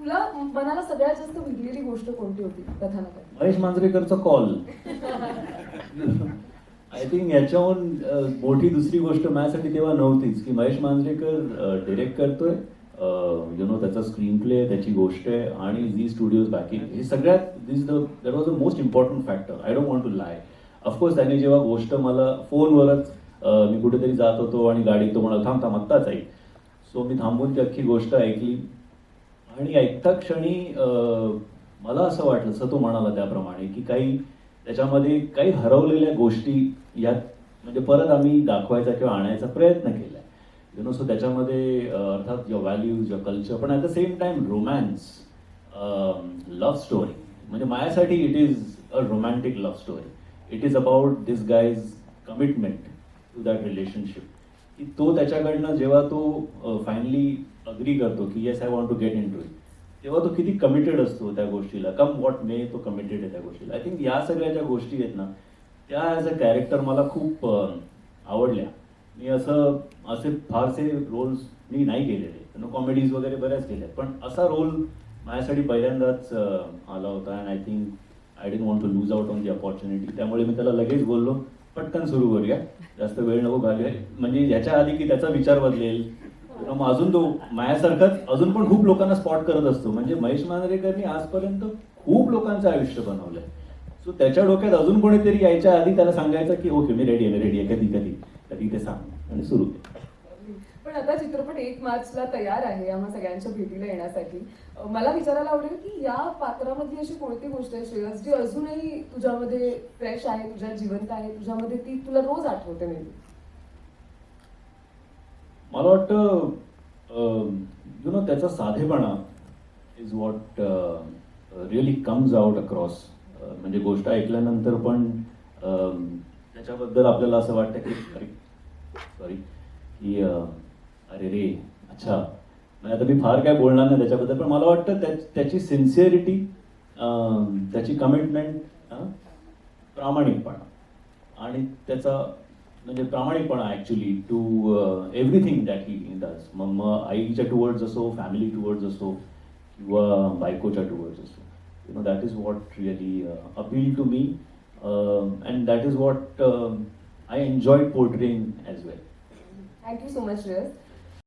तुला मनाला सगळ्यात जास्त भिडलेली गोष्ट कोणती होती कथानकात? महेश मांजरेकरचा कॉल. आय थिंक याच्याहून मोठी दुसरी गोष्ट माझ्यासाठी तेव्हा नव्हतीच की महेश मांजरेकर डिरेक्ट करतोय. यु नो त्याचा स्क्रीन प्ले त्याची गोष्ट आहे आणि झी स्टुडिओज बॅकिंग हे सगळ्यात this the that was the most important factor I don't want to lie of course त्याने जेव्हा गोष्ट मला फोनवरच मी कुठेतरी जात होतो आणि गाडी तो म्हणाला थांब थांब आत्ताच ऐक. सो मी थांबून ती अख्खी गोष्ट ऐकली. आणि ऐकता क्षणी मला असं वाटलं असं तो म्हणाला त्याप्रमाणे की काही त्याच्यामध्ये काही हरवलेल्या गोष्टी यात म्हणजे परत आम्ही दाखवायचा किंवा आणायचा प्रयत्न केला यु नो सो त्याच्यामध्ये अर्थात युअर व्हॅल्यूज युअर कल्चर पण at the same time romance love story म्हणजे माझ्यासाठी it is a romantic love story it is about this guy's commitment to that relationship की तो त्याच्याकडनं जेव्हा तो फायनली अग्री करतो की yes I want to get into it तेव्हा तो किती कमिटेड असतो त्या गोष्टीला. कम वॉट मे तो कमिटेड आहे त्या गोष्टीला. आय थिंक या सगळ्या ज्या गोष्टी आहेत ना त्या ॲज अ कॅरेक्टर मला खूप आवडल्या. मी असं असे फारसे रोल्स मी नाही केलेले. कॉमेडीज वगैरे बऱ्याच केल्या. पण असा रोल माझ्यासाठी पहिल्यांदाच आला होता. And I think I don't want to lose out on the opportunity त्यामुळे मी त्याला लगेच बोललो. पटकन सुरू करूया. जास्त वेळ नको घालूया. म्हणजे ह्याच्या आधी की त्याचा विचार बदलेल. मग अजून तो माझ्यासारखाच अजून पण खूप लोकांना स्पॉट करत असतो. म्हणजे महेश मांजरेकरनी आजपर्यंत खूप लोकांचं आयुष्य बनवलंय. सो त्याच्या डोक्यात अजून कोणीतरी यायच्या आधी त्याला सांगायचं की ओके मी रेडी आहे मी रेडी आहे. कधी कधी. कधी ते सांग. आणि सुरू पण आता चित्रपट एक मार्चला तयार आहे आम्हा सगळ्यांच्या भेटीला येण्यासाठी. मला विचारायला आवडेल की या पात्रामध्ये अशी कोणती गोष्ट आहे श्रेयस जी अजूनही तुझ्यामध्ये फ्रेश आहे तुझ्या जिवंत आहे तुझ्यामध्ये ती तुला रोज आठवते नेहमी? मला वाटतं यु नो त्याचा साधेपणा is what really comes out across म्हणजे गोष्ट ऐकल्यानंतर पण त्याच्याबद्दल आपल्याला असं वाटतं की सॉरी की अरे रे अच्छा. म्हणजे आता मी फार काय बोलणार नाही त्याच्याबद्दल पण मला वाटतं त्या त्याची सिन्सिअरिटी त्याची कमिटमेंट प्रामाणिकपणा. आणि त्याचा म्हणजे प्रामाणिकपणा actually to everything that he does मग मग आईच्या टुवर्ड्स असो फॅमिली टुवर्ड्स असो किंवा बायकोच्या टुवर्ड्स असो. You know that is what really appeal to me and that is what I enjoy portraying as well thank you so much